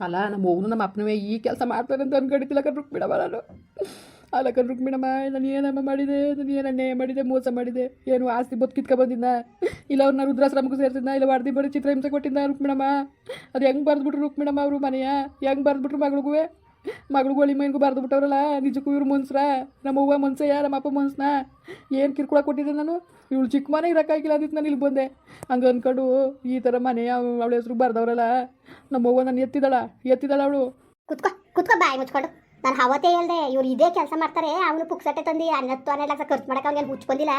ಅಲ್ಲ, ನಮ್ಮ ಅವನು ನಮ್ಮ ಅಪ್ಪನವೇ ಈ ಕೆಲಸ ಮಾಡ್ತಾರೆ ಅಂತ ಅನ್ಕೊಂಡಿದ್ದಿಲ್ಲ ಕಣ್ ರುಕ್ಮಿಣಮ್ಮ ನಾನು. ಅಲ್ಲ ಕಣ್ ರುಕ್ಮಿಣಮ್ಮ ನಾನು ಏನಮ್ಮ ಮಾಡಿದೆ? ನಾನು ಏನು ಮಾಡಿದೆ? ಮೋಸ ಮಾಡಿದೆ? ಏನು ಆಸ್ತಿ ಬದ್ದು ಕಿತ್ಕೊ ಬಂದಿದ್ದ ಇಲ್ಲ ಅವ್ರನ್ನ ರುದ್ರಾಶ್ರಮಕ್ಕೆ ಸೇರ್ತಿದ್ದ ಇಲ್ಲ, ವಾರ್ದಿ ಬರೀ ಚಿತ್ರಹಿಂಸೆ ಕೊಟ್ಟಿದ್ದ ರುಕ್ಮಿಣಮ್ಮ ಅದು ಹೆಂಗೆ ಬರೆದ್ಬಿಟ್ರು ರುಕ್ಮಿಣಮ್ಮ ಅವರು ಮನೆಯ? ಹೆಂಗೆ ಬರೆದ್ಬಿಟ್ರು ಮಗಳಿಗೂ ಮಗಳಿಗೂ ಗೋಳಿ ಮೈನ್ಗೂ ಬರೆದು ಬಿಟ್ಟವ್ರಲ್ಲ, ನಿಜಕ್ಕೂ ಇವ್ರು ಮನ್ಸ್ರ? ನಮ್ಮ ಅವ್ವ ಮನ್ಸಯ್ಯ, ನಮ್ಮ ಅಪ್ಪ ಮನ್ಸ್ನ? ಏನು ಕಿರ್ಕೊಳ ಕೊಟ್ಟಿದ್ದೆ ನಾನು? ಇವಳು ಚಿಕ್ಕ ಮನೆ ಇರೋಕ್ಕಾಗಿಲ್ಲ ಅಂದಿತ್ತು ನಾನು ಇಲ್ಲಿ ಬಂದೆ. ಹಂಗೆ ಅಂದ್ಕೊಂಡು ಈ ಥರ ಮನೆ ಅವಳ ಹೆಸ್ರು ಬರ್ದವ್ರಲ್ಲ, ನಮ್ಮ ಅವ್ವ ನಾನು ಎತ್ತಿದಳ ಎತ್ತಿದಳ ಅವಳು. ಕುತ್ಕೋ ಕುತ್ಕೋ ಬಾಯಿ ಮುಚ್ಕೊಂಡು. ನಾನು ಅವತ್ತೇ ಹೇಳ್ದೆ, ಇವ್ರು ಇದೇ ಕೆಲಸ ಮಾಡ್ತಾರೆ, ಅವನು ಪುಕ್ಸಟ್ಟೆ ತಂದು ಹನ್ನತ್ತು ಹನ್ನೆರಡು ಲಕ್ಷ ಖರ್ಚು ಮಾಡಕ್ಕೆ ಅವ್ನಿಗೆ ಮುಚ್ಕೊಂಡಿಲ್ಲ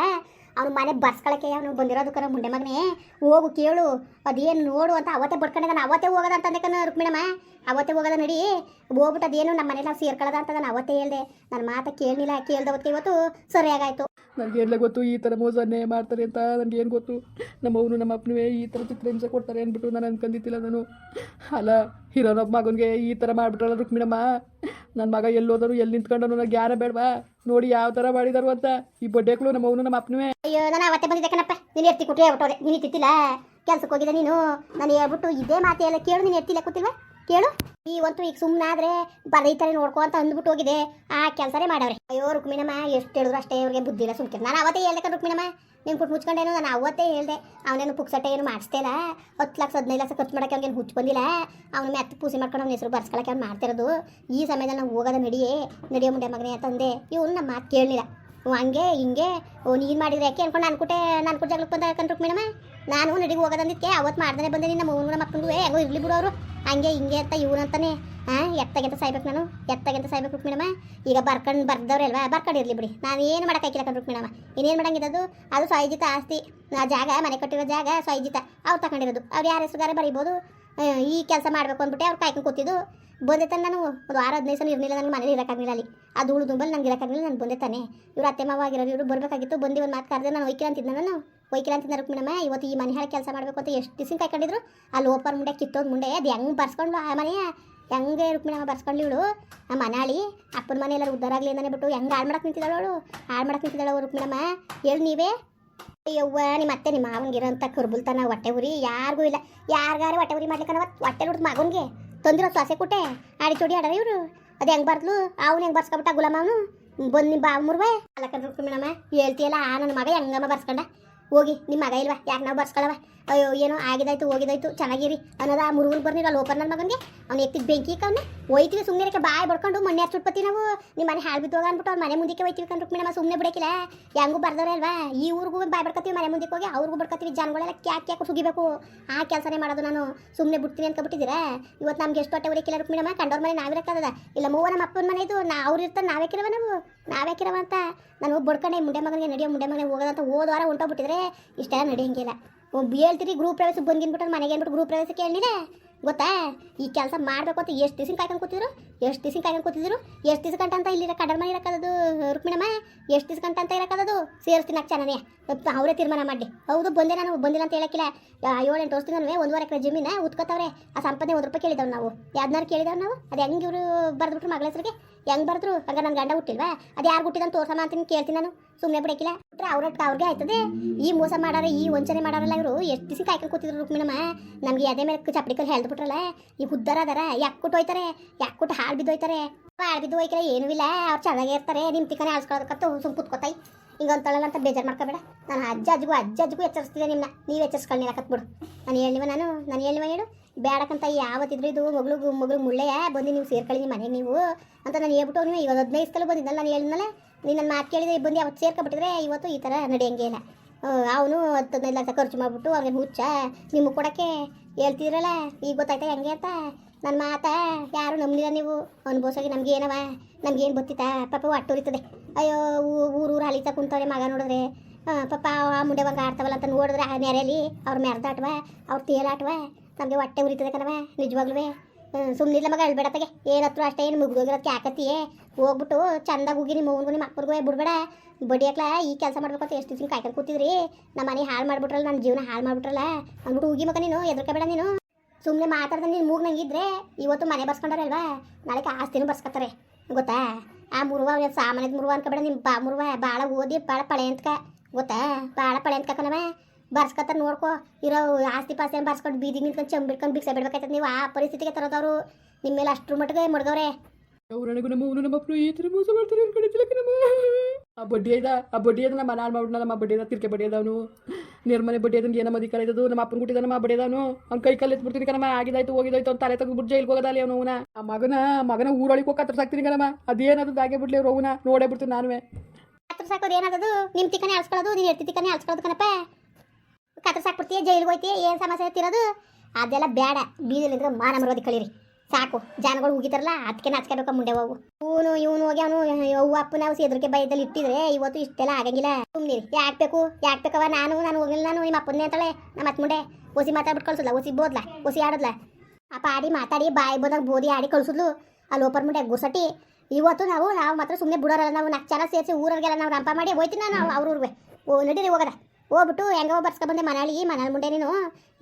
ಅವ್ನು ಮನೆ ಬರ್ಸ್ಕೊಳಕ್ಕೆ ಅವನು ಬಂದಿರೋದಕ್ಕರ ಮುಂಡೆ ಮಗನೇ. ಹೋಗು ಕೇಳು. ಅದೇನು ನೋಡು ಅಂತ ಅವತ್ತೇ ಬಡ್ಕೊಂಡಿದ್ದಾನೆ ಅವತ್ತೇ ಹೋಗೋದ ಅಂತಂದೆ ಕಣ ರುಕ್ಮಿಣಮ್ಮ. ಅವತ್ತೇ ಹೋಗದ ನಡಿ. ಹೋಗ್ಬಿಟ್ಟು ಅದೇನು ನಮ್ಮ ಮನೇಲಿ ನಾವು ಸೇರ್ಕೊಳ್ಳೋದ ಅಂತ ನಾನು ಅವತ್ತೇ ಹೇಳ್ದೆ. ನನ್ನ ಮಾತ ಕೇಳಲಿಲ್ಲ ಹೊತ್ತು ಇವತ್ತು ಸರಿಯಾಗಾಯ್ತು. ಎಲ್ಲ ಗೊತ್ತು ಈ ಥರ ಮೋಸ ಅನ್ಯಾಯ ಮಾಡ್ತಾರೆ ಅಂತ ನನಗೇನು ಗೊತ್ತು? ನಮ್ಮ ಅವನು ನಮ್ಮ ಅಪ್ಪನೇ ಈ ಥರ ಚಿತ್ರಹಿಂಸೆ ಕೊಡ್ತಾರೆ ಅಂದ್ಬಿಟ್ಟು ನಾನು ಅನ್ಕೊಂಡಿದ್ದಿಲ್ಲ ನಾನು. ಅಲ್ಲ ಹೀರೋನೊಬ್ಬ ಮಗನಿಗೆ ಈ ಥರ ಮಾಡ್ಬಿಟ್ರಲ್ಲ ರುಕ್ಮಿಣಮ್ಮ. ನನ್ನ ಮಗ ಎಲ್ಲೋದರು ಎಲ್ಲಿ ನಿಂತ್ಕೊಂಡು ನನಗೆ ಯಾರ ಬೇಡವಾ? ನೋಡಿ ಯಾವ ತರ ಮಾಡಿದಾರು ಅಂತ. ಈ ಬಡ್ಡೆಗಳು ನಮ್ಮ ಅವನು ನಮ್ಮ ಅಪ್ಪನೇ ಅಯ್ಯೋ, ನಾನು ಅವತ್ತೆ ಬಂದಿದ್ದೆ ಕಣಪ್ಪ. ನೀನು ಎತ್ತಿ ಕುಟ್ಟಿ ಹೇಳ್ಬಿಟ್ಟವ್ರೆ ನೀನು ಇತ್ತಿಲ್ಲ ಕೆಲ್ಸಕ್ಕೆ ಹೋಗಿದ್ದೆ ನೀನು. ನಾನು ಹೇಳ್ಬಿಟ್ಟು ಇದೇ ಮಾತೆ ಎಲ್ಲ ಕೇಳು, ನೀನು ಎತ್ತಿಲ್ಲ ಕೂತಿಲ್ವಾ? ಕೇಳು. ಒಂದು ಈಗ ಸುಮ್ಮನಾದ್ರೆ ಬರೀತಾರೆ ನೋಡ್ಕೊ ಅಂತ ಅಂದ್ಬಿಟ್ಟು ಹೋಗಿದೆ. ಆ ಕೆಲಸನೇ ಮಾಡವ್ರೆ. ಅಯ್ಯೋ, ರುಕ್ಮಿಣಮ್ಮ, ಎಷ್ಟು ಹೇಳಿದ್ರು ಅಷ್ಟೇ ಅವ್ರಿಗೆ ಬುದ್ಧಿ ಇಲ್ಲ ಸುಮ್ಕೆ. ನಾನು ಅವತ್ತೇ ಹೇಳ್ದೆ ರುಕ್ಮಿಣಮ್ಮ. ನೀನು ಕೊಟ್ಟು ಮುಚ್ಕೊಂಡೇನು ನಾನು ಅವತ್ತೇ ಹೇಳ್ದೆ. ಅವನೇನು ಪುಕ್ಸಟ್ಟೆ ಏನು ಮಾಡಿಸ್ತೇಲ್ಲ ಹತ್ತು ಲಕ್ಷ, ಹದಿನೈದು ಲಕ್ಷ ಖರ್ಚು ಮಾಡೋಕೆ ಅವ್ನಿಗೆ ಹುಚ್ಚು ಬಂದಿಲ್ಲ ಅವನು ಮೆತ್ತ ಪೂಸಿ ಮಾಡ್ಕೊಂಡು ಅವ್ನ ಹೆಸರು ಬರ್ಸ್ಕೊಳಕ್ಕೆ ಅವ್ನು ಮಾಡ್ತಿರೋದು ಈ ಸಮಯದಲ್ಲಿ ನಾವು ಹೋಗೋದ ನಡಿಯೇ, ನಡೆಯೋ ಮುಂಡೆ ಮಗನೇ ತಂದೆ. ಇವನು ನಮ್ಮ ಮಾತು ಕೇಳಲಿಲ್ಲ. ಹಂಗೆ, ಹಿಂಗೆ. ಓ, ನೀನು ಮಾಡಿದ್ರೆ ಯಾಕೆ ಅನ್ಕೊಂಡು ಅನ್ಕುಟ್ಟೆ ನಾನು ಕೂಡ ಜಾಗಕ್ಕೆ ಬಂದ ಕಣ್ರು ಮೇಡಮ? ನಾನು ನಡಿಗೆ ಹೋಗೋದಂದಿದ್ಕೆ ಅವತ್ತು ಮಾಡ್ದೇ ಬಂದೆ ನಿನ್ನ ಮೂರು ಮಕ್ಕಳು ಹೆಂಗೋ ಇರಲಿ ಬಿಡು ಅವರು. ಹಂಗೆ ಹಿಂಗೆ ಅಂತ ಇವನಂತಾನೆ ಹಾಂ ಎತ್ತಾಗೆಂತ ಸಾಯ್ಬೇಕು ನಾನು, ಎತ್ತಾಗೆಂತ ಸಾಯ್ಬೇಕು ರುಕ್ಮಿಣಮ್ಮ. ಈಗ ಬರ್ಕೊಂಡು ಬರ್ದವ್ರೆ ಅಲ್ವಾ ಬರ್ಕೊಂಡು ಇರಲಿ ಬಿಡಿ. ನಾನು ಏನು ಮಾಡೋಕ್ಕಾಗಿಲ್ಲ ಕಣ್ ರುಕ್ಮಿಣಮ್ಮ. ಇನ್ನೇನು ಮಾಡಂಗಿದ್ದದು? ಅದು ಸ್ವಾಯಜಿತ ಆಸ್ತಿ. ಆ ಜಾಗ, ಮನೆ ಕಟ್ಟಿರೋ ಜಾಗ ಸ್ವಾಯಿಜಿತ ಅವ್ರು ತಗೊಂಡಿರೋದು. ಅವ್ರು ಯಾರ ಹೆಸರುಗಾರ ಬರೀಬೋದು? ಈ ಕೆಲಸ ಮಾಡಬೇಕು ಅಂದ್ಬಿಟ್ಟು ಅವ್ರು ಕಾಯ್ಕೊಂಡು ಕೂತಿದ್ದು. ಬಂದೆ ತಾನೆ ನಾನು. ಒಂದು ವಾರ ಹದಿನೈದು ಸಲ ಇರಲಿಲ್ಲ ನನಗೆ ಮನೇಲಿ ಇರೋಕ್ಕಾಗಲಿಲ್ಲ ಅಲ್ಲಿ. ಅದು ಧೂಳು ದುಂಬಲ್ಲಿ ನಂಗೆ ಇರೋಕ್ಕಾಗಲಿಲ್ಲ ನಾನು ಬಂದೆ ತಾನೆ. ಇವ್ರು ಅತ್ತೆ ಆಗಿರೋರು ಇವರು ಬರಬೇಕಾಗಿತ್ತು. ಬಂದು ಒಂದು ಮಾತು ನಾನು ಒಯ್ಕಿಲ್ಲ ಅಂತಿದ್ದೆ ನಾನು. ಒಯ್ಕಿಲ್ಲ ಅಂತಿದ್ದ ರುಕ್ಮಿಣಮ್ಮ ಇವತ್ತು ಈ ಮನೆ ಹೇಳಿ ಕೆಲಸ ಮಾಡಬೇಕು ಅಂತ ಎಷ್ಟು ದಿವಸ ಕಾಯ್ಕೊಂಡಿದ್ರು? ಅಲ್ಲಿ ಓಪನ್ ಮುಂಡೆ ಕಿತ್ತೋದು ಮುಂಡೆ, ಅದು ಹೆಂಗೆ ಬರ್ಸ್ಕೊಂಡು ಆ ಮನೆ? ಹೆಂಗೆ ರುಕ್ಮಿಣಮ್ಮ ಬರ್ಸ್ಕೊಂಡು ಇವಳು? ಆ ಮನಾಳಿ, ಅಪ್ಪನ ಮನೆ ಎಲ್ಲರೂ ಉದ್ದಾರ ಆಗಲಿ ಅಂತಾನೆ ಬಿಟ್ಟು ಹೆಂಗೆ ಹಾಳು ಮಾಡಕ್ಕೆ ನಿಂತಿದ್ದಾಳು ಅವಳು? ಹಾಳು ಮಾಡಕ್ಕೆ ನಿಂತಿದ್ದಾಳು ರುಕ್ಮಿಣಮ್ಮ ಹೇಳಿ ನೀವೇ. ಅಯ್ಯವ್ವ ನಿಮ್ಮ ಅತ್ತೆ ನಿಮ್ಮ ಮಾವನ್ಗಿರೋಂಥ ಕರ್ಬುಲ್ತಾನ, ಹೊಟ್ಟೆ ಉರಿ, ಯಾರಿಗೂ ಇಲ್ಲ. ಯಾರಿಗಾರು ಹೊಟ್ಟೆ ಉರಿ ಮಾಡ್ಲಿಕ್ಕೆ ಹೊಟ್ಟೆ ಹುಡ್ದು ಮಗನಿಗೆ. ತಂದಿರೋ ಸೊಸೆ ಕೊಟ್ಟೆ, ಆಡಿ ಚೋಡಿ ಆಡವ ಇವರು. ಅದು ಹೆಂಗೆ ಬರ್ದ್ಲು? ಅವ್ನು ಹೆಂಗೆ ಬರ್ಸ್ಕೊಬಿಟ್ಟ ಗುಲಾಮ ಅವನು? ಬಂದು ನಿಮ್ಮ ಬಾವು ಮುರ್ವೆ. ಅಲ್ಲ ಮೇಡಮ್ಮ ಹೇಳ್ತೀಯಲ್ಲ, ಆ ನನ್ನ ಮಗ ಹೆಂಗಮ್ಮ ಬರ್ಸ್ಕೊಂಡ? ಹೋಗಿ ನಿಮ್ಮ ಮಗ ಇಲ್ವಾ? ಯಾಕೆ ನಾವು ಬರ್ಸ್ಕೊಳವ? ಅಯ್ಯೋ, ಏನೋ ಆಗಿದಾಯ್ತು, ಹೋಗಿದಾಯ್ತು, ಚೆನ್ನಾಗಿರಿ. ಅನ್ನೋದು ಆ ಮುರುಗನ್ ಬರ್ನಿರ ಓಪನ್ ನನ್ನ ಮಗನಿಗೆ. ಅವ್ನು ಎತ್ತಿದ ಬೆಂಕಿ ಅವನ್ನ ಹೋಯ್ತೀವಿ ಸುಮ್ಮನೆ ಬಾಯ್ ಬಡ್ಕೊಂಡು ಮಣ್ಣೆ ಹಚ್ಚಿಟ್ಪತಿ ನಾವು. ನಿಮ್ಮ ಮನೆ ಹಾಳು ಬಿದ್ದೋಗ ಅಂದ್ಬಿಟ್ಟು ಅವ್ರ ಮನೆ ಮುಂದಕ್ಕೆ ಹೋಯ್ತೀವಿ ಕಣ್ರು ಮೇಡಮ್ಮ ಸುಮ್ಮನೆ ಬಿಡಕ್ಕಿಲ್ಲ. ಹೆಂಗೂ ಬರ್ದವ್ರೆ ಅಲ್ವಾ? ಈ ಊರಿಗೂ ಬಾಯ್ ಬಡ್ಕತ್ತೀವಿ, ಮನೆ ಮುಂದಕ್ಕೆ ಹೋಗಿ, ಅವ್ರಿಗೂ ಬಡ್ಕತ್ತೀವಿ. ಜನಗಳೆಲ್ಲ ಕ್ಯಾಕ್ ಕ್ಯಾಕ್ ಸುಗಿಬೇಕು. ಆ ಕೆಲಸನೇ ಮಾಡೋದು ನಾನು. ಸುಮ್ಮನೆ ಬಿಡ್ತೀನಿ ಅನ್ಕೊಬಿಟ್ಟಿದ್ದೀರಾ? ಇವತ್ತು ನಮ್ಗೆ ಎಷ್ಟು ಹೊಟ್ಟೆ ಉರಿಕಿಲ್ಲ ಮೇಡಮ ಕಂಡವ್ರ ಮನೆ ನಾವಿರಕ್ಕದ ಇಲ್ಲ ಮೂವ ನಮ್ಮ ಅಪ್ಪನ ಮನೆ ಇದು. ನಾ ಅವ್ರು ಇರ್ತಾರೆ ಕಿರವ ನಾವು? ನಾವೇ ಕಿರವ ಅಂತ. ನಾನು ಬಡ್ಕೊಂಡೆ ಮುಂಡೆ ಮಗನಿಗೆ ನಡೆಯೋ, ಮುಂಡೆ ಮಗನಿಗೆ ಹೋಗೋದಂತ ಹೋದ ವಾರ ಹೊಂಟೋಗ್ಬಿಟ್ಟಿದ್ರೆ ಇಷ್ಟೆಲ್ಲ ನಡೆಯಂಗಿಲ್ಲ ಒಬ್ಬ ಹೇಳ್ತೀರಿ ಗ್ರೂಪ್ ಪ್ರವೇಶ ಬಂದಿನ್ಬಿಟ್ಟು ಮನೆಗೆ ಏನ್ಬಿಟ್ಟು ಗ್ರೂಪ್ ಪ್ರವೇಶಕ್ಕೆ ಹೇಳಿದೆ ಗೊತ್ತಾ? ಈ ಕೆಲಸ ಮಾಡಬೇಕು ಅಂತ ಎಷ್ಟು ದಿವಸ ಕಾಯ್ಕೊಂಡು ಕೂತಿದ್ರು? ಎಷ್ಟು ದಿವಸ ಕಾಯ್ಕೊಂಡು ಕೂತಿದ್ರು? ಎಷ್ಟು ದಿವಸ ಗಂಟ ಅಂತ ಇಲ್ಲಿ ಕಡಲ್ ಮನೆ ಇರಕ್ಕದು ರುಕ್ಮಿಣಮ್ಮ? ಎಷ್ಟು ದಿವಸ ಗಂಟ ಅಂತ ಇರಕ್ಕದು ಸೇರಿಸ್ತೀನಿ ಚೆನ್ನಾನೇ ಅವರೇ ತೀರ್ಮಾನ ಮಾಡಿ ಹೌದು, ಬಂದೆ ನಾನು, ಬಂದಿಲ್ಲ ಅಂತ ಹೇಳಕ್ಕಿಲ್ಲ. ಏಳು ಎಂಟು ವರ್ಷದಿಂದ ನಾನು ಒಂದೂವರೆ ಎಕರೆ ಜಮೀನ ಉತ್ಕೋತವ್ರೆ. ಆ ಸಂಪದೆ ಒಂದು ರೂಪಾಯಿ ಕೇಳಿದವ್ ನಾವು. ಯಾವ್ದಾರು ಕೇಳಿದವ್ ನಾವು? ಅದು ಹೆಂಗೆ ಇವರು ಬರೆದ್ಬಿಟ್ರು ಮಗಳ ಹೆಸರಿಗೆ? ಹೆಂಗೆ ಬರೆದ್ರು? ಹಂಗ ನನ್ನ ಗಂಡ ಹುಟ್ಟಿಲ್ವಾ? ಅದು ಯಾರು ಹುಟ್ಟಿದಂತ ತೋರ್ಸಮ್ಮ ಅಂತ ಕೇಳ್ತೀನಿ ನಾನು. ಸುಮ್ಮನೆ ಬಿಡಕ್ಕಿಲ್ಲ. ಬಿಟ್ರೆ ಅವ್ರ ಅವ್ರಿಗೆ ಆಯ್ತದೆ? ಈ ಮೋಸ ಮಾಡಾರ, ಈ ವಂಚನೆ ಮಾಡಾರಲ್ಲ ಇವರು? ಎಷ್ಟು ದಿವಸ ಕಾಯ್ಕೊಂಡು ಕೂತಿದ್ರು ರುಕ್ಮಿಣಮ್ಮ ನಮಗೆ ಅದೇ ಮೇಲೆ ಚಪ್ಪಡಿ ಕಲ್ ಹೇಳ್ಬಿಟ್ರಲ್ಲ ಈ ಹುದ್ದಾರ ಅದಾರ, ಯಾಕೆ ಹೋಯ್ತಾರೆ? ಯಾಕೆ ಹಾಳು ಬಿದ್ದೋಯ್ತಾರೆ ಹಾಳು ಬಿದ್ದು ಹೋಯ್ಕರೆ ಏನೂ ಇಲ್ಲ, ಅವ್ರು ಚೆನ್ನಾಗೇ ಇರ್ತಾರೆ ನಿಮ್ಮ ತಿಕ್ಕನೆ ಆಳ್ಸ್ಕೊಳ್ಳೋದಕ್ಕಂತ ಸುಮ್ ಕುತ್ಕೋತಾಯಿ. ಹಿಂಗೆ ಅಂತಳಲ್ಲ ಅಂತ ಬೇಜಾರು ಮಾಡ್ಕೋಬೇಡ. ನಾನು ಅಜ್ಜ ಅಜ್ಜಿಗೂ ಅಜ್ಜ ಅಜ್ಜಿಗೂ ಎಚ್ಚರಿಸ್ತಿದ್ದೆ ನಿಮ್ಮನ್ನ ನೀವು ಎಚ್ಚರಿಸ್ಕೊಳ್ಳಿ ಬಿಡು ನಾನು ಹೇಳಿವ ನಾನು? ನಾನು ಹೇಳಿವ ಹೇಳು? ಬೇಡಕ್ಕಂತ ಯಾವತ್ತಿದ್ರು ಇದು ಮಗಳು ಮಗಳು ಮುಳ್ಳೆಯ ಬಂದು ನೀವು ಸೇರ್ಕೊಳ್ಳಿ ನಿಮ್ಮ ಮನೆಗೆ ನೀವು ಅಂತ ನಾನು ಹೇಳ್ಬಿಟ್ಟು ನೀವು ಇವಾಗ ಹದಿನೈದು ಸಲ ಬಂದಿದ್ದಲ್ಲ, ನಾನು ಹೇಳಿದ್ನಲ್ಲ? ನೀನು ನನ್ನ ಮಾತು ಕೇಳಿದ್ರೆ ಬಂದು ಅವತ್ತು ಸೇರ್ಕೊಬಿಟ್ಟಿದ್ರೆ ಇವತ್ತು ಈ ಥರ ನಡೆಯಂಗೆ ಇಲ್ಲ. ಅವನು ಹತ್ತು ಹದಿನೈದು ಲಕ್ಷ ಖರ್ಚು ಮಾಡಿಬಿಟ್ಟು ಅವ್ರಿಗೆ ಹುಚ್ಚ. ನಿಮಗೆ ಕೊಡೋಕ್ಕೆ ಹೇಳ್ತಿದ್ರಲ್ಲ, ಈಗ ಗೊತ್ತಾಯ್ತಾ ಹೆಂಗೆ ಅಂತ? ನನ್ನ ಮಾತಾ ಯಾರು ನಂಬಿಲ್ಲ ನೀವು? ಅನ್ಬೋಸಾಗಿ ನಮ್ಗೆ ಏನವ? ನಮ್ಗೇನು ಗೊತ್ತಿತ್ತಾ? ಪಾಪ ಹೊಟ್ಟು ಉರಿತದೆ. ಅಯ್ಯೋ ಊರು ಊರು ಕುಂತವ್ರೆ ಮಗ ನೋಡಿದ್ರೆ. ಪಾಪ ಆ ಮುಂಡೆ ಬಂಗ ಆಡ್ತಾವಲ್ಲ ಅಂತ ನೋಡಿದ್ರೆ ಆ ನೆರೆಯಲ್ಲಿ ಅವ್ರು ಮೆರ್ದಾಟ್ವ, ಅವ್ರ ತೇಲಾಟ್ವ. ನಮಗೆ ಹೊಟ್ಟೆ ಉರಿತದೆ ಕಣವ ನಿಜವಾಗ್ಲೂ ಸುಮ್ಮನಿಲ್ಲ ಮಗ ಹೇಳ್ಬೇಡತ್ತಗೆ ಏನತ್ರ ಅಷ್ಟೇ, ಏನು ಮುಗ್ದೋಗಿರೋದಕ್ಕೆ ಯಾಕತ್ತಿ ಹೋಗ್ಬಿಟ್ಟು ಚಂದಾಗಿ ಹೋಗಿ ನಿಮ್ಮ ಮಗನಿಗೆ ಬಿಡಬೇಡ. ಬಿಡ್ಬೇಡ ಬಡಿಯಕ್ಲ ಈ ಕೆಲಸ ಮಾಡ್ಬೇಕು ಅಂತ ಎಷ್ಟು ದಿವ್ಸ ಕಾಯ್ಕೊಂಡು ಕೂತಿದ್ರಿ? ನಮ್ಮ ಮನೆ ಹಾಳು ಮಾಡ್ಬಿಟ್ರಲ್ಲ ನನ್ನ ಜೀವನ ಹಾಳು ಮಾಡ್ಬಿಟ್ರಲ್ಲ. ಅಂದ್ಬಿಟ್ಟು ಹೋಗಿ ಮಗ ನೀನು ಎದ್ರಕಬೇಡ ನೀನು. ಸುಮ್ಮನೆ ಮಾತಾಡ್ದೆ ನೀನು ಮೂಗ್ ನಂಗಿದ್ರೆ ಇವತ್ತು ಮನೆ ಬರ್ಸ್ಕೊಂಡಾರಲ್ವಾ? ನಾಳೆಗೆ ಆಸ್ತಿನೂ ಬರ್ಸ್ಕೊತಾರೆ ಗೊತ್ತಾ? ಆ ಮುರುವ ಸಾಮಾನ್ಯದ ಮುರುವ ಅನ್ಕೋಬೇಡ ನಿಮ್ಮ ಬಾ ಮುರುವ. ಭಾಳ ಓದಿ ಭಾಳ ಪಳೆ ಅಂತಕ ಗೊತ್ತಾ? ಭಾಳ ಪಳೆ ಅಂತ ಕಣವ ಬರ್ಸ್ಕೊತಾರ ನೋಡ್ಕೊ. ಇರೋ ಆಸ್ತಿ ಪಾಸ್ತಿ ಬರ್ಸ್ಕೊಂಡು ಬೀದಿ ನಿಂತ್ಕೊಂಡು ಚಂಬಿಡ್ಕೊಂಡು ಬಿಕ್ಸ ಬಿಡ್ಬೇಕಾಯ್ತದ. ನೀವು ಆ ಪರಿಸ್ಥಿತಿಗೆ ತರೋದವರು. ನಿಮ್ಮ ಮೇಲೆ ಅಷ್ಟ್ರ ಮಟ್ಟಿಗೆ ಮಡ್ಗವ್ರೆ ಅವ್ರು ನನಗೂ ನಮ್ಮ ಅವನು ನಮ್ಮ ಅಪ್ಪನು ಈ ಥರ ಮೋಸ ಮಾಡ್ತಾರೆ ಅನ್ಕೊಂಡಿದ್ದಿಲ್ಲ ಕಣಮ್ಮ ಆ ಬಡ್ಡಿ ಐದ ಆ ಬಡ್ಡಿ ಅದ ನಮ್ಮ ಮನಾಳ್ ಮಾಡ್ಬಿಟ್ನ ನಮ್ಮ ಬಡ್ಡಿ ಅದ ತಿರ್ಕೆ ಬಡ್ಡಿ ಅದಾವನು ನಿರ್ಮನೆ ಬಡ್ಡಿ ಅದನ್ನ ಏನಮ್ಮ ಅಧಿಕಾರ ಇದ್ದದು ನಮ್ಮ ಅಪ್ಪನ ಗುಟ್ಟಿದ ನಮ್ಮ ಬಡ್ಡಿ ಅದಾವನು ಅವ್ನ ಕೈ ಕಲ್ಲಿ ಎತ್ಬಿಡ್ತೀನಿ ಕಣಮ್ಮ. ಆಗಿದಾಯ್ತು ಹೋಗಿದಾಯ್ತು ಅಂತ ತಲೆ ತೆಗೆದ್ಬಿಟ್ಟು ಇಲ್ಲಿ ಹೋಗೋದಲ್ಲ ಅವನು ಅವನ? ಆ ಮಗನ ಮಗನ ಊರೊಳಗೆ ಹೋಗಿ ಕತ್ರ ಸಾಕ್ತೀನಿ ಕಣಮ್ಮ. ಅದೇನದು ದಾಗೆ ಬಿಡ್ಲಿ ಅವ್ರು ಅವನ? ನೋಡೇ ಬಿಡ್ತೀನಿ ನಾನುವೆ. ಕತ್ರ ಸಾಕೋದು ಏನದದು ನಿಮ್ಮ ತಿಕ್ಕನೆ ಅಳ್ಸ್ಕೊಳ್ಳೋದು ನೀನು ಎತ್ತಿ ತಿಕ್ಕನೆ ಅಳ್ಸ್ಕೊಳ್ಳೋದು ಕಣಪ್ಪ. ಕತ್ರ ಸಾಕ್ಬಿಡ್ತೀಯ ಜೈಲಿಗೆ ಹೋಯ್ತೀಯ ಏನು ಸಮಸ್ಯೆ ತಿರೋದು ಅದೆಲ್ಲ ಬೇಡ ಬೀದಿಲಿದ್ರೆ ಮಾನ ಮರೋದಿ ಕಳೀರಿ. ಸಾಕು. ಜನಗಳು ಹೋಗಿತಾರಲ್ಲ ಅದಕ್ಕೆ ನಾಚ್ಕೋಬೇಕು ಮುಂದೆ ಹೋಗು. ಇವನು ಇವನು ಹೋಗಿ ಅವನು, ಅವ್ವ ಅಪ್ಪನ ನಾವು ಎದುರಿಗೆ ಬೈದಲ್ಲಿ ಇಟ್ಟಿದ್ರೆ ಇವತ್ತು ಇಷ್ಟೆಲ್ಲ ಆಗಂಗಿಲ್ಲ. ಸುಮ್ಮನಿರಿ ಯಾಕೆ ಬೇಕು? ಯಾಕೆ ಬೇಕವ ನಾನು ನಾನು ಹೋಗಿಲ್ಲ ನಾನು ನಿಮ್ಮ ಅಪ್ಪನೇ ಅಂತಾಳೆ. ನಮ್ಮ ಅತ್ತ ಮುಂಡೆ ಒಸಿ ಮಾತಾಡ್ಬಿಟ್ಟು ಕಳ್ಸಲ್ಲ ಒಸಿ ಬೋದ್ಲ, ಒಸಿ ಆಡೋದ್ಲ. ಅಪ್ಪ ಆಡಿ ಮಾತಾಡಿ, ಬಾಯಿ ಬೋದಾಗ ಬೋದಿ ಆಡಿ ಕಳ್ಸಿದ್ಲು. ಅಲ್ಲಿ ಓಪರ್ ಮುಂಡೆ ಗುಸಟಿ ಇವತ್ತು ನಾವು ನಾವು ಮಾತ್ರ ಸುಮ್ಮನೆ ಬಿಡೋರಲ್ಲ ನಾವು. ನಾಲ್ಕು ಜನ ಸೇರಿಸಿ ಊರವ್ರಿಗೆಲ್ಲ ನಾವು ರಂಪ ಮಾಡಿ ಹೋಯ್ತೀನಿ ನಾನು ಅವ್ರ ಊರಿಗೆ. ಓ, ನಡೀರಿ, ಹೋಗದ. ಹೋಗ್ಬಿಟ್ಟು ಹೆಂಗೋ ಬರ್ಸ್ಕೊ ಬಂದೆ ಮನಾಳಿ ಮನೆ ಮುಂದೆ ನೀನು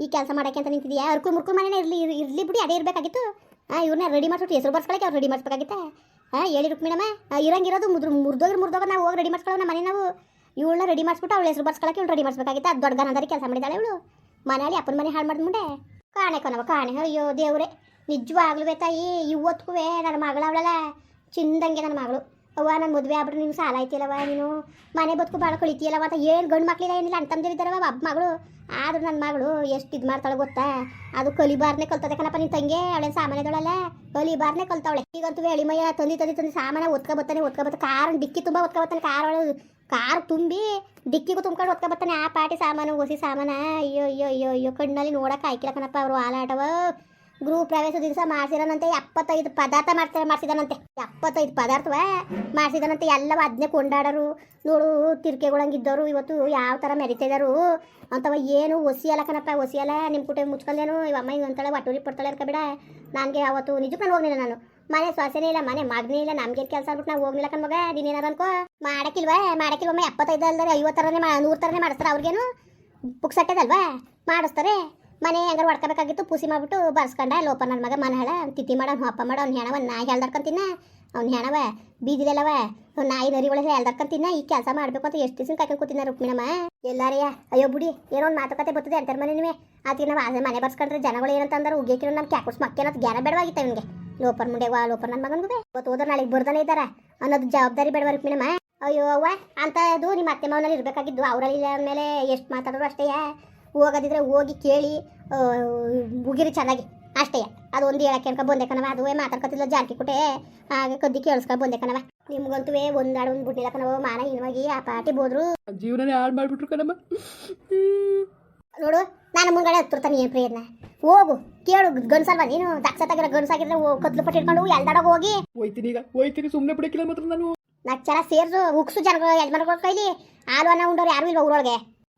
ಈ ಕೆಲಸ ಮಾಡಕ್ಕೆ ಅಂತ ನಿಂತಿದ್ಯಾ? ಅರ್ಕು ಮುರ್ಕು ಮನೇನೇ ಇರಲಿ ಇರಲಿ ಬಿಡಿ, ಅದೇ ಇರಬೇಕಾಗಿತ್ತು. ಹಾಂ ಇವ್ರನ್ನ ರೆಡಿ ಮಾಡಿಸ್ಬಿಟ್ಟು ಹೆಸರು ಬರ್ಸ್ಕೊಳಕ್ಕೆ ಅವ್ರು ರೆಡಿ ಮಾಡಿಸ್ಬೇಕಾಗಿತ್ತೆ. ಹಾಂ ಹೇಳಿ ರುಕ್ಮಿಣಮ್ಮ ಇರಂಗಿರೋದು ಮುದ್ರ ಮುರ್ದು ಮುರ್ದೋಗ ನಾವು ಹೋಗಿ ರೆಡಿ ಮಾಡ್ಸ್ಕೊಳ್ಳೋಣ ಮನೆ ನಾವು. ಇವಳನ್ನ ರೆಡಿ ಮಾಡಿಸ್ಬಿಟ್ಟು ಅವಳ ಹೆಸರು ಬರ್ಸ್ಕೊಳಕ್ಕೆ ಇವ್ಳು ರೆಡಿ ಮಾಡಿಸ್ಬೇಕಾಗಿತ್ತು. ಅದು ದೊಡ್ಡ ಗನದಾರಿ ಕೆಲಸ ಮಾಡಿದಾಳೆ ಇವಳು. ಮನಾಳಿ ಅಪ್ಪನ ಮನೆ ಹಾಳು ಮಾಡಿದ್ಮುಂಡೆ ಕಾಣೆ ಕೊನವ ಕಾಣೆ. ಅಯ್ಯೋ ದೇವ್ರೆ, ನಿಜವಾಗ್ಲೂ ತಾಯಿ ಇವತ್ತಿಗೂ ನನ್ನ ಮಗಳ ಅವಳಲ್ಲ, ಚಿಂದಂಗೆ ನನ್ನ ಮಗಳು. ಅವ್ವ ನನ್ನ ಮದುವೆ ಆಗ್ಬಿಟ್ರೆ ನೀನು ಸಾಲ ಐತಿಲ್ಲವ ನೀನು? ಮನೆ ಬದುಕು ಭಾಳ ಕಳಿತೀಯಲ್ಲವ ಅಂತ ಏನು ಗಂಡು ಮಕ್ಳಿಲ್ಲ ಏನಿಲ್ಲ ಅಂತಂದಿರಿದ್ದಾರವ ಒಬ್ಬ ಮಗಳು. ಆದ್ರೂ ನನ್ನ ಮಗಳು ಎಷ್ಟು ಇದು ಮಾಡ್ತಾಳೆ ಗೊತ್ತಾ? ಅದು ಕಲಿಬಾರ್ನೆ ಕಲ್ತದೆ ಕಣಪ್ಪ ನಿನ್ನ ತಂಗೆ, ಅವಳೇನು ಸಾಮಾನ್ಯದೊಳಲ್ಲ? ಕಲಿಬಾರ್ನೆ ಕಲ್ತಾವಳೆ. ಈಗಂತೂ ಎಳಿಮಯ್ಯ ಮೈಯ ತಂದಿ ತಂದಿ, ತಂದು ಸಾಮಾನ ಒತ್ಕೊ ಬರ್ತಾನೆ ಕಾರ್, ಡಿಕ್ಕಿ ತುಂಬ ಒತ್ಕೊಬತ್ತಾನೆ ಕಾರ್ ಒಳಗೆ ಕಾರ್ ತುಂಬಿ ಡಿಕ್ಕಿಗೂ ತುಂಬ್ಕೊಂಡು ಒತ್ಕೊ ಬರ್ತಾನೆ ಆ ಪಾಟಿ ಸಾಮಾನು ಹೊಸಿ ಸಾಮಾನ. ಅಯ್ಯೋ ಅಯ್ಯೋ ಅಯ್ಯೋ ಅಯ್ಯೋ, ಕಣ್ಣಲ್ಲಿ ನೋಡಕ್ಕೆ ಆಯ್ಕಿಲ್ಲ ಕಣಪ್ಪ ಅವರು ಆಲಾಟವ ಗೃಹ ಪ್ರವೇಶ ದಿವಸ ಮಾಡ್ಸಿರನಂತೆ ಎಪ್ಪತ್ತೈದು ಪದಾರ್ಥ ಮಾಡ್ತಾರೆ ಮಾಡ್ಸಿದಾನಂತೆ. ಎಪ್ಪತ್ತೈದು ಪದಾರ್ಥವ ಮಾಡ್ಸಿದಾನಂತೆ, ಎಲ್ಲವ ಅದನ್ನೇ ಕೊಂಡಾಡರು. ನೋಡು ತಿರ್ಕೆಗಳಂಗಿದ್ದವರು ಇವತ್ತು ಯಾವ ಥರ ಮೆರಿತಿದಾರು ಅಂತವ ಏನು ಒಸಿಯಲ್ಲ ಕಣಪ್ಪ ಒಸಿಯಲ್ಲ ನಿಮ್ಮ ಕುಟುಂಬ ಮುಚ್ಕೊಂಡೇನು ಇವ ಅಮ್ಮ ಹಿಂಗೆ ಒಟ್ಟೂರಿ ಪಡ್ತಾಳೆ ಇರ್ಕಬೇಡ ನನಗೆ ಅವತ್ತು ನಿಜಕ್ಕೆ ನಾನು ನಾನು. ಮನೆ ಸೊಸೆನೇ ಇಲ್ಲ, ಮನೆ ಮಗನೇ ಇಲ್ಲ ನಮ್ಗೇನು ಕೆಲಸ ಆಗ್ಬಿಟ್ಟು ನಾವು ಹೋಗ್ಲಿಲ್ಲ ಕಣ್ಮಗ ನೀನೇನಾರು ಅನ್ಕೋ. ಮಾಡಕ್ಕಿಲ್ವಾ, ಮಾಡಕ್ಕಿಲ್ವಮ್ಮ ಎಪ್ಪತ್ತೈದು ಅಲ್ದರೆ ಐವತ್ತು ಥರನೇ ಮಾ ನೂರು ಥರನೇ ಮಾಡಿಸ್ತಾರೆ ಅವ್ರಿಗೇನು. ಪುಕ್ಸಟ್ಟದಲ್ವಾ ಮಾಡಿಸ್ತಾರೆ. ಮನೆ ಹೆಂಗಾರು ಹೊಡ್ಕೋಬೇಕಾಗಿತ್ತು, ಪೂಸಿ ಮಾಡಿಬಿಟ್ಟು ಬರ್ಸ್ಕೊಂಡ ಲೋಪ ನನ್ನ ಮಗ ಮನೆ ಹೇಳ ತಿತ್ತಿ ಮಾಡ ಅಪ್ಪ ಮಾಡ ಅವ್ನು ಹೆಣವ, ನಾಯಿ ಹೇಳ್ದರ್ಕಂತಿನ ಅವ್ನು ಹೆಣವ ಬೀದಿದೆಲ್ಲವ ನಾಯಿ ನರಿಗಳು ಹೇಳ್ದರ್ಕೊಂತಿನ ಈ ಕೆಲಸ ಮಾಡಬೇಕು ಅಂತ ಎಷ್ಟು ದಿವಸ ಕಾಯ್ಕೊಂಡು ಕೂತಿನ ರುಕ್ಮಿಣಮ್ಮ ಎಲ್ಲಾರಿಯ ಅಯ್ಯೋ ಬುಡಿ, ಏನೋ ಒಂದು ಮಾತುಕತೆ ಬರ್ತದೆ ಅಂತಾರೆ ಮನೆ ನೀವೇ ಆ ನಾವು ಆಸೆ ಮನೆ ಬರ್ಸ್ಕೊಂಡ್ರೆ ಜನಗಳು ಏನಂತ ಅಂದ್ರೆ ಉಗ್ಗೇಕಿರೋ ನಮ್ಮ ಕ್ಯಾಕುಸ್ ಮಕ್ಕೇನಂತ ಜ್ಞಾನ ಬೇಡವಾಗಿತ್ತ ಇವನಿಗೆ. ಲೋಪರ್ ಮುಂಡೆ ವಾ ಲೋಪರ್ ನನ್ನ ಮಗನಿಗೆ ಇವತ್ತು ಹೋದ್ರೆ ನಾಳೆಗೆ ಬರ್ದಾನೆ ಇದ್ದಾರ, ಅನ್ನೋದು ಜವಾಬ್ದಾರಿ ಬೇಡವ ರುಕ್ಮಿಣಮ್ಮ ಅಯ್ಯೋ ಅವ್ವ ಅಂತದು ನಿಮ್ಮ ಅತ್ತೆ ಮಾವನಲ್ಲಿ ಇರಬೇಕಾಗಿದ್ದು, ಅವರಲ್ಲಿ ಮೇಲೆ ಎಷ್ಟು ಮಾತಾಡೋರು ಅಷ್ಟೇ ಹೋಗೋದಿದ್ರೆ ಹೋಗಿ ಕೇಳಿ ಉಗಿರಿ ಮುಗಿರಿ ಚೆನ್ನಾಗಿ. ಅಷ್ಟೇ ಅದು ಒಂದು ಹೇಳಕ್ಕೆ ಅನ್ಕೊ ಬಂದೆ ಕಣವ ಅದು ಮಾತಾಡ್ಕೊತಿಲ್ಲ ಜಾರ್ಕಿ ಕುಟೆ. ಹಾಗೆ ಕದ್ದಿ ಕೇಳಿಸ್ಕೊಂಡು ಬಂದೆ ಕಣವ ನಿಮ್ಗಂತೂ ಒಂದಾಡು ಒಂದು ಬಿಟ್ಟಿಲ್ಲ ಕಣವ ಮಾನ ಇನ್ವಾಗಿ ಆ ಪಾರ್ಟಿ ಬೋದ್ರು. ಜೀವನನೇ ಹಾಳು ಮಾಡ್ಬಿಟ್ರು ಕಣಮ್ಮ. ನೋಡು ನಾನು ಮುಂಗಡೆ ಹತ್ತಿರ್ತಾನೆ ಏನು ಪ್ರಯತ್ನ ಹೋಗು ಕೇಳು ಗಂಡ್ಸಲ್ವಾ ನೀನು? ದಕ್ಷ ತೆಗಿರೋ ಗಂಡ್ಸಾಗಿದ್ರೆ ಕತ್ಲು ಪಟ್ಟಿ ಇಟ್ಕೊಂಡು ಎಲ್ದಾಡೋಗಿ ಹೋಗಿ. ಹೋಯ್ತೀನಿ ಈಗ ಹೋಯ್ತೀನಿ ಸುಮ್ಮನೆ ಬಿಡಕ್ಕಿಲ್ಲ ಮಾತ್ರ ನಾನು. ನಾಲ್ಕು ಜನ ಸೇರ್ಸು ಉಕ್ಸು ಜನಗಳು ಯಜಮಾನ್ಗಳ ಕೈಲಿ. ಹಾಲು ಅನ್ನ ಉಂಡೋರು ಯಾರು ಇಲ್ವಾ ಊರೊಳಗೆ?